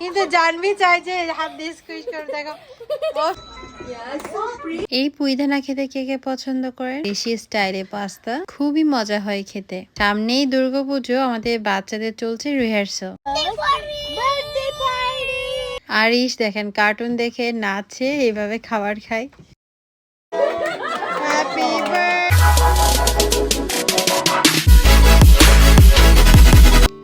কিন্তু জানবি চাই যে হাত দিয়ে স্কুইজ করে দেখো। এই পুইদানা খেতে কে কে পছন্দ করে? দেশি স্টাইলে পাস্তা খুবই মজা হয় খেতে। সামনেই দুর্গাপুজো আমাদের বাচ্চাদের চলছে রিহার্সাল আরিশ দেখেন কার্টুন দেখে নাচে এইভাবে খাবার খায়। হ্যাপি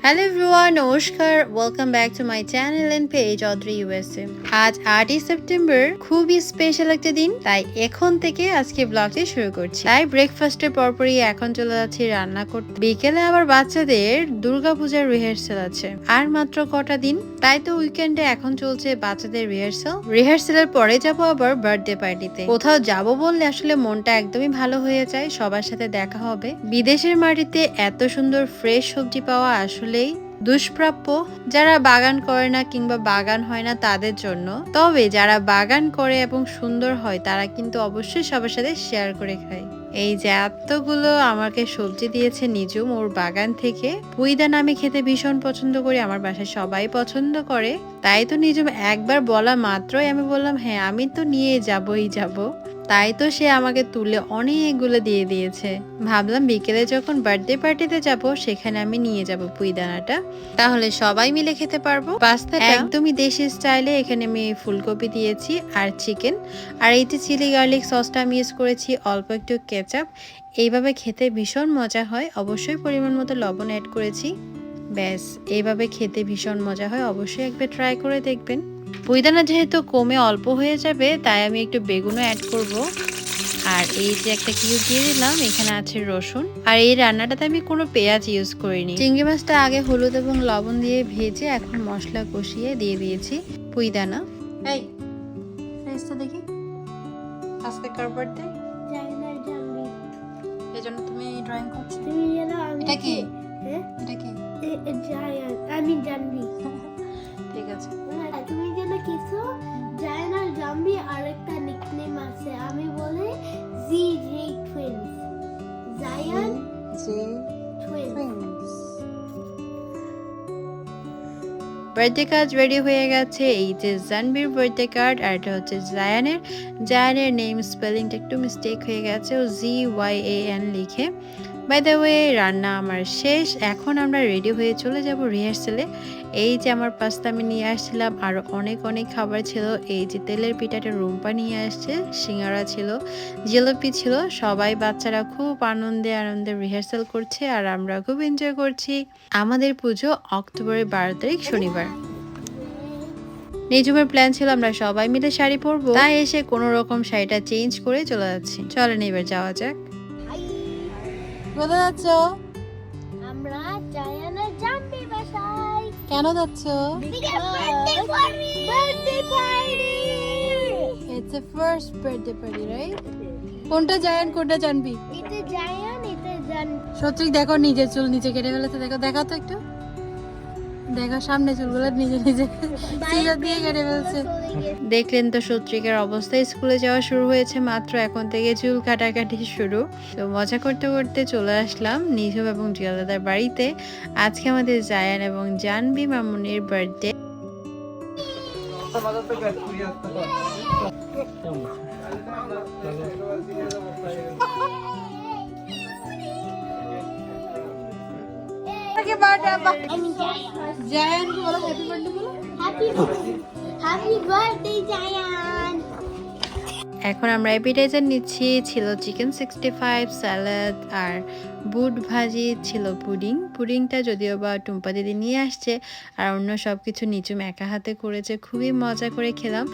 হ্যালো এভরিওয়ান নমস্কার। Welcome back to my channel and page Adri USA আজ আটই সেপ্টেম্বর খুবই স্পেশাল একটা দিন, তাই এখন থেকে আজকে ব্লগটি শুরু করছি। তাই ব্রেকফাস্টের পরপরই এখন চলে যাচ্ছি রান্না করতে। বিকেলে আবার বাচ্চাদের দুর্গাপূজার রিহার্সাল আছে। আর মাত্র কটা দিন, তাই তো উইকেন্ডে এখন চলছে বাচ্চাদের রিহার্সাল রিহার্সালের পরে যাব আবার বার্থডে পার্টিতে কোথাও যাব বললে আসলে মনটা একদমই ভালো হয়ে যায়, সবার সাথে দেখা হবে। বিদেশের মাটিতে এত সুন্দর ফ্রেশ সবজি পাওয়া আসলেই দুষ্প্রাপ্য, যারা বাগান করে না কিংবা বাগান হয় না তাদের জন্য। তবে যারা বাগান করে এবং সুন্দর হয়, তারা কিন্তু অবশ্যই সবার সাথে শেয়ার করে খায়। এই যে এতগুলো আমাকে সবজি দিয়েছে নিজুম ওর বাগান থেকে পুইদা আমি খেতে ভীষণ পছন্দ করি, আমার বাসায় সবাই পছন্দ করে। তাই তো নিজুম একবার বলা মাত্রই আমি বললাম হ্যাঁ আমি তো নিয়ে যাবই, যাব। তাই তো সে আমাকে তুলে অনেকগুলো দিয়ে দিয়েছে। ভাবলাম বিকেলে যখন বার্থডে পার্টিতে যাব সেখানে আমি নিয়ে যাব পুইদানাটা। তাহলে সবাই মিলে খেতে পারব। পাস্তাটা? একদমই দেশি স্টাইলে এখানে আমি ফুলকপি দিয়েছি আর চিকেন আর এই যে চিলি গার্লিক সসটা আমি ইউজ করেছি অল্প একটু কেচাপ এইভাবে খেতে ভীষণ মজা হয়। অবশ্যই পরিমাণ মতো লবণ অ্যাড করেছি। ব্যাস এইভাবে খেতে ভীষণ মজা হয়। অবশ্যই একবার ট্রাই করে দেখবেন। পুইদানা যেহেতু কমে অল্প হয়ে যাবে তাই আমি একটু বেগুনও অ্যাড করব। আর এই যে একটা কিউব দিয়ে দিলাম এখানে আছে রসুন। আর এই রান্নাটাতে আমি কোনো পেঁয়াজ ইউজ করিনি। চিংড়ি মাছটা আগে হলুদ এবং লবণ দিয়ে ভেজে এখন মশলা কষিয়ে দিয়ে দিয়েছি পুইদানা। এই দেখি। আজকে কার বার্থডে জাইনার জানবি এই জন্য তুমি ড্রয়িং করছ এটা কি? হ্যাঁ? এটা কি? আমি জানবি ঠিক আছে। তুমি যেন কিছু জায়ানার জানবি আর একটা নিকনেম আছে। আমি বলে G G twins Zayan twins birthday card ready হয়ে গেছে। এই যে জানবির বার্থডে কার্ড আর এটা হচ্ছে জায়ানের জায়ানের নেম স্পেলিংটা একটু মিস্টেক হয়ে গেছে। ও জি ওয়াই এ এন লিখে। বাই দ্য ওয়ে রান্না আমার শেষ। এখন আমরা রেডি হয়ে চলে যাব রিহার্সেলে এই যে আমার পাস্তা আমি নিয়ে আসছিলাম, আর অনেক অনেক খাবার ছিল। এই যে তেলের পিঠাটা রুম্পা নিয়ে আসছে, সিঙ্গারা ছিল, জিলাপি ছিল। সবাই বাচ্চারা খুব আনন্দে আনন্দে রিহার্সাল করছে, আর আমরা খুব এনজয় করছি। আমাদের পুজো অক্টোবরের বারো তারিখ, শনিবার। নিজুমের প্ল্যান ছিল, আমরা সবাই মিলে শাড়ি পরবো। তাই এসে কোনো রকম শাড়িটা চেঞ্জ করে চলে যাচ্ছি। চলেন এবার যাওয়া যাক। কোথায় যাচ্ছ? আমরা জায়ানা জাম্বি বাসায়। কেন যাচ্ছ? It's a first birthday party right কোনটা জায়ান কোনটা জানবি? এটা জায়ান এটা জান সত্যি দেখো নিজের চুল নিচে কেটে ফেলেছে। দেখো দেখাও তো একটু। দেখো সামনে চুলগুলো নিজে নিজে সিজার দিয়ে কেটে ফেলছে। দেখলেন তো সত্রিকার অবস্থায় স্কুলে যাওয়া শুরু হয়েছে মাত্র এখন থেকে চুল কাটাকাটি শুরু। তো মজা করতে করতে চলে আসলাম নিঝুম এবং জিয়াদাদার বাড়িতে। আজকে আমাদের জায়ান এবং জানবি মামুনির বার্থডে জায়ান বলো হ্যাপি বার্থডে বলো হ্যাপি হ্যাপি বার্থডে জায়ান এখন আমরা অ্যাপিটাইজার নিচ্ছি ছিল চিকেন সিক্সটি ফাইভ স্যালাড আর বুট ভাজি ছিল পুডিং পুডিংটা যদিও বা টুম্পা দিদি নিয়ে আসছে আর অন্য সব কিছু নিচুম একা হাতে করেছে খুবই মজা করে খেলাম।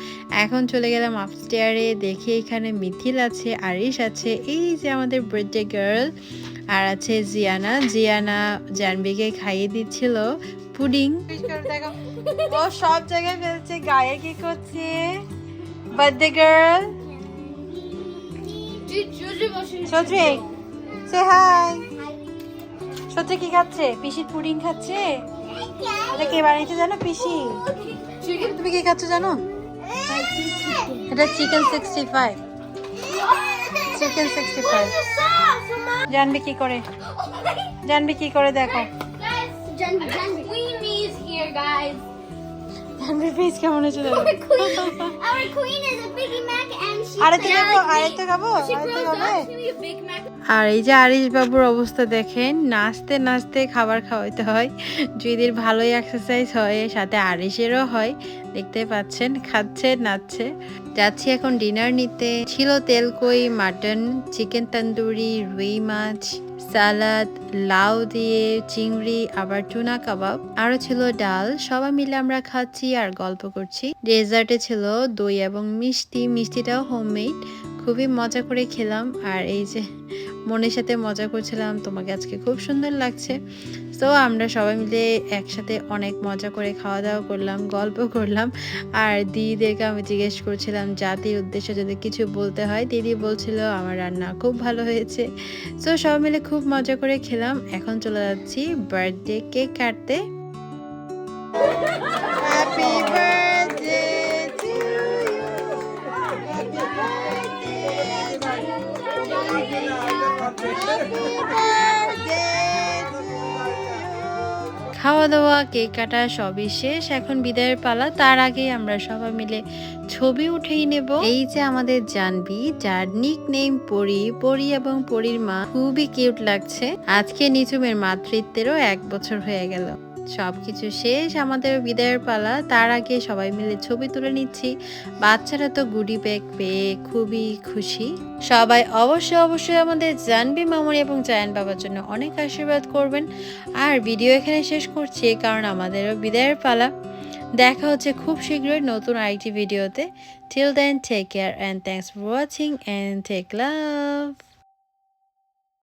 এখন চলে গেলাম আপস্টেয়ারে দেখি এখানে মিথিল আছে আরিশ আছে এই যে আমাদের বার্থডে গার্ল আর আছে জিয়ানা। জিয়ানা জানবিকে খাইয়ে দিচ্ছিল পুডিং। ও সব জায়গায় ফেলছে, গায়ে কি করছে? বার্থডে গার্ল সত্রি সে হাই সত্রি কি খাচ্ছে? পিসির পুডিং খাচ্ছে? এটা কে বানিয়েছে জানো পিসি? তুমি কি খাচ্ছ জানো? এটা chicken sixty five chicken sixty five জানবি কি করে? জানবি কি করে দেখো। জানবি ফেস কেমন হয়েছে আরেকটা now খাব like আরেকটা খাব. আর এই যে আরিশ বাবুর অবস্থা দেখেন, নাচতে নাচতে খাবার খাওয়াইতে হয়। জুইদির ভালোই এক্সারসাইজ হয়, সাথে আরিশেরও হয় দেখতে পাচ্ছেন, খাচ্ছে, নাচছে। যাচ্ছি এখন ডিনার নিতে। ছিল তেলকই মাটন চিকেন তন্দুরি, রুই মাছ সালাদ লাউ দিয়ে, চিংড়ি, আবার টুনা কাবাব আরও ছিল ডাল, সবাই মিলে আমরা খাচ্ছি আর গল্প করছি। ডেজার্টে ছিল দই এবং মিষ্টি। মিষ্টিটাও হোমমেড খুবই মজা করে খেলাম। আর এই যে মনের সাথে মজা করছিলাম, তোমাকে আজকে খুব সুন্দর লাগছে। তো আমরা সবাই মিলে একসাথে অনেক মজা করে খাওয়া দাওয়া করলাম, গল্প করলাম। আর দিদিদেরকে আমি জিজ্ঞেস করছিলাম, জাতির উদ্দেশ্যে যদি কিছু বলতে হয়? দিদি বলছিল, আমার রান্না খুব ভালো হয়েছে। তো সব মিলে খুব মজা করে খেলাম। এখন চলে যাচ্ছি বার্থডে কেক কাটতে। খাওয়া দাওয়া কেক কাটা সবই শেষ। এখন বিদায়ের পালা। তার আগে আমরা সবাই মিলে ছবি উঠেই নেব। এই যে আমাদের জানবি যার নিক নেম পরি পরি এবং পরির মা, খুবই কিউট লাগছে। আজকে নিচুমের মাতৃত্বেরও এক বছর হয়ে গেল। সবকিছু শেষ, আমাদের বিদায়ের পালা। তার আগে সবাই মিলে ছবি তুলে নিচ্ছি। বাচ্চারা তো গুডি ব্যাগ পেয়ে খুবই খুশি। সবাই অবশ্যই অবশ্যই আমাদের জানবি মামনি এবং জায়ান বাবার জন্য অনেক আশীর্বাদ করবেন। আর ভিডিও এখানে শেষ করছি কারণ আমাদেরও বিদায়ের পালা। দেখা হচ্ছে খুব শীঘ্রই নতুন আরেকটি ভিডিওতে। Till then take care and thanks for watching and take love